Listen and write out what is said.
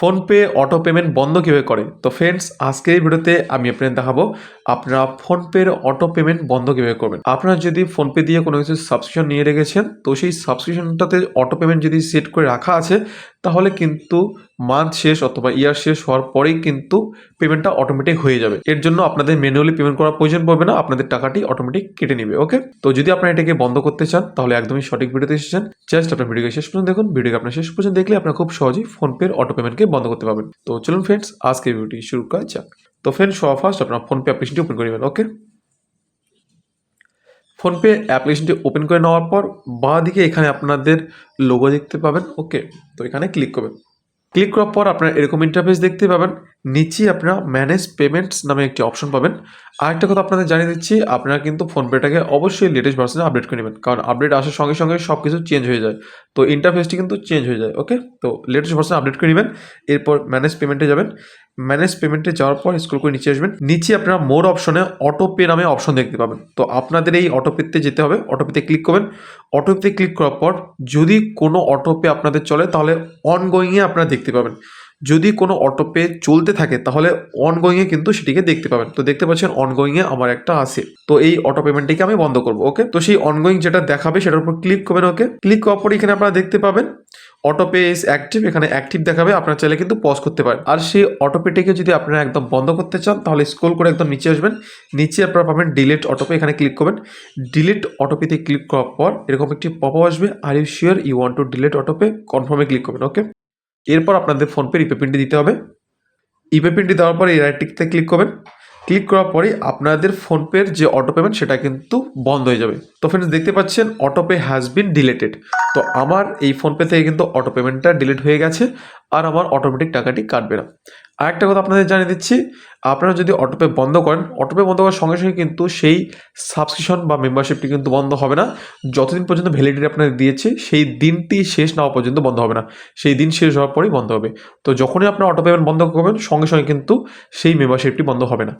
PhonePe auto payment বন্ধ কীভাবে করে? তো ফ্রেন্ডস আজকের এই ভিডিওতে আমি আপনাদের দেখাবো আপনারা ফোনপের অটো পেমেন্ট বন্ধ কীভাবে করবেন। আপনারা যদি ফোনপে দিয়ে কোনো কিছু সাবস্ক্রিপশন নিয়ে রেখেছেন, তো সেই সাবস্ক্রিপশনটাতে অটো পেমেন্ট যদি সেট করে রাখা আছে তাহলে কিন্তু মান্থ শেষ অথবা ইয়ার শেষ হওয়ার পরেই কিন্তু পেমেন্টটা অটোমেটিক হয়ে যাবে। এর জন্য আপনাদের ম্যানুয়ালি পেমেন্ট করার প্রয়োজন পড়বে না, আপনাদের টাকাটি অটোমেটিক কেটে নেবে ওকে তো যদি আপনারা এটাকে বন্ধ করতে চান, তাহলে একদমই সঠিক ভিডিওতে এসেছেন। জাস্ট আপনার ভিডিওকে শেষ পর্যন্ত দেখুন ভিডিওকে আপনার শেষ পর্যন্ত দেখলে আপনারা খুব সহজেই ফোনপের অটো পেমেন্টকে বন্ধ করতে পারবেন। তো চলুন ফ্রেন্ডস আজকে ভিডিওটি শুরু করা যাক। তো ফ্রেন্ডস সবার ফার্স্ট আপনার ফোনপে অ্যাপ্লিকেশনটি ওপেন করে নেবেন ওকে ফোনপে অ্যাপ্লিকেশনটি ওপেন করে নেওয়ার পর বাঁ দিকে এখানে আপনাদের লোগো দেখতে পাবেন। ওকে, তো এখানে ক্লিক করবেন। ক্লিক করার পর আপনারা এরকম ইন্টারফেস দেখতে পাবেন। নিচে আপনারা ম্যানেজ পেমেন্টস নামে একটি অপশন পাবেন। আরেকটা কথা আপনাদের জানিয়ে দিচ্ছি, আপনারা কিন্তু ফোনপেটাকে অবশ্যই লেটেস্ট ভার্সনে আপডেট করে নেবেন। কারণ আপডেট আসার সঙ্গে সঙ্গে সব কিছু চেঞ্জ হয়ে যায়। তো ইন্টারফেসটি কিন্তু চেঞ্জ হয়ে যায়। ওকে, তো লেটেস্ট ভার্সনে আপডেট করে নেবেন। এরপর ম্যানেজ পেমেন্টে যাবেন। ম্যানেজ পেমেন্টে যাওয়ার পর স্ক্রল করে নিচে আসবেন। নিচে আপনারা মোর অপশনে অটো পে নামে অপশন দেখতে পাবেন। তো আপনাদের এই অটো পেতে যেতে হবে। অটো পেতে ক্লিক করবেন। অটো পেতে ক্লিক করার পর যদি কোনো অটো পে আপনাদের চলে, তাহলে অনগোয়িংয়ে আপনারা দেখতে পাবেন। যদি কোনো অটো পে চলতে থাকে, তাহলে অনগোয়িংয়ে কিন্তু সেটিকে দেখতে পাবেন। তো দেখতে পাচ্ছেন অনগোয়িংয়ে আমার একটা আছে। তো এই অটো পেমেন্টটিকে আমি বন্ধ করব ওকে তো সেই অনগোয়িং যেটা দেখাবে সেটার উপর ক্লিক করবেন ওকে ক্লিক করার পর এখানে আপনারা দেখতে পাবেন অটো পে ইজ অ্যাক্টিভ এখানে অ্যাক্টিভ দেখাবে, আপনার চাইলে কিন্তু পজ করতে পারেন। আর সেই অটো পেটিকে যদি আপনারা একদম বন্ধ করতে চান, তাহলে স্ক্রল করে একদম নিচে আসবেন। নিচে আপনারা পাবেন ডিলিট অটোপে এখানে ক্লিক করবেন। ডিলিট অটোপেতে ক্লিক করার পর এরকম একটি পপ আসবে are you sure you want to delete autopay কনফার্মে ক্লিক করবেন ওকে এরপর আপনাদের ফোনপে ইপে পিনটি দিতে হবে। ইপে পিনটি দেওয়ার পর এই রাইটটিতে ক্লিক করবেন। ক্লিক করার পরে আপনাদের ফোনপের যে অটো পেমেন্ট সেটা কিন্তু বন্ধ হয়ে যাবে। তো ফ্রেন্ডস দেখতে পাচ্ছেন auto pay has been deleted তো আমার এই ফোনপে থেকে কিন্তু অটো পেমেন্টটা ডিলিট হয়ে গেছে আর আমার অটোমেটিক টাকাটি কাটবে না। আরেকটা কথা আপনাদের জানিয়ে দিচ্ছি, আপনারা যদি অটোপে বন্ধ করেন অটোপে বন্ধ করার সঙ্গে সঙ্গে কিন্তু সেই সাবস্ক্রিপশন বা মেম্বারশিপটি কিন্তু বন্ধ হবে না। যতদিন পর্যন্ত ভ্যালিডিটি আপনাদের দিয়েছে, সেই দিনটি শেষ না পর্যন্ত বন্ধ হবে না। সেই দিন শেষ হওয়ার পরেই বন্ধ হবে। তো যখনই আপনার অটো পেমেন্ট বন্ধ করবেন, সঙ্গে সঙ্গে কিন্তু সেই মেম্বারশিপটি বন্ধ হবে না।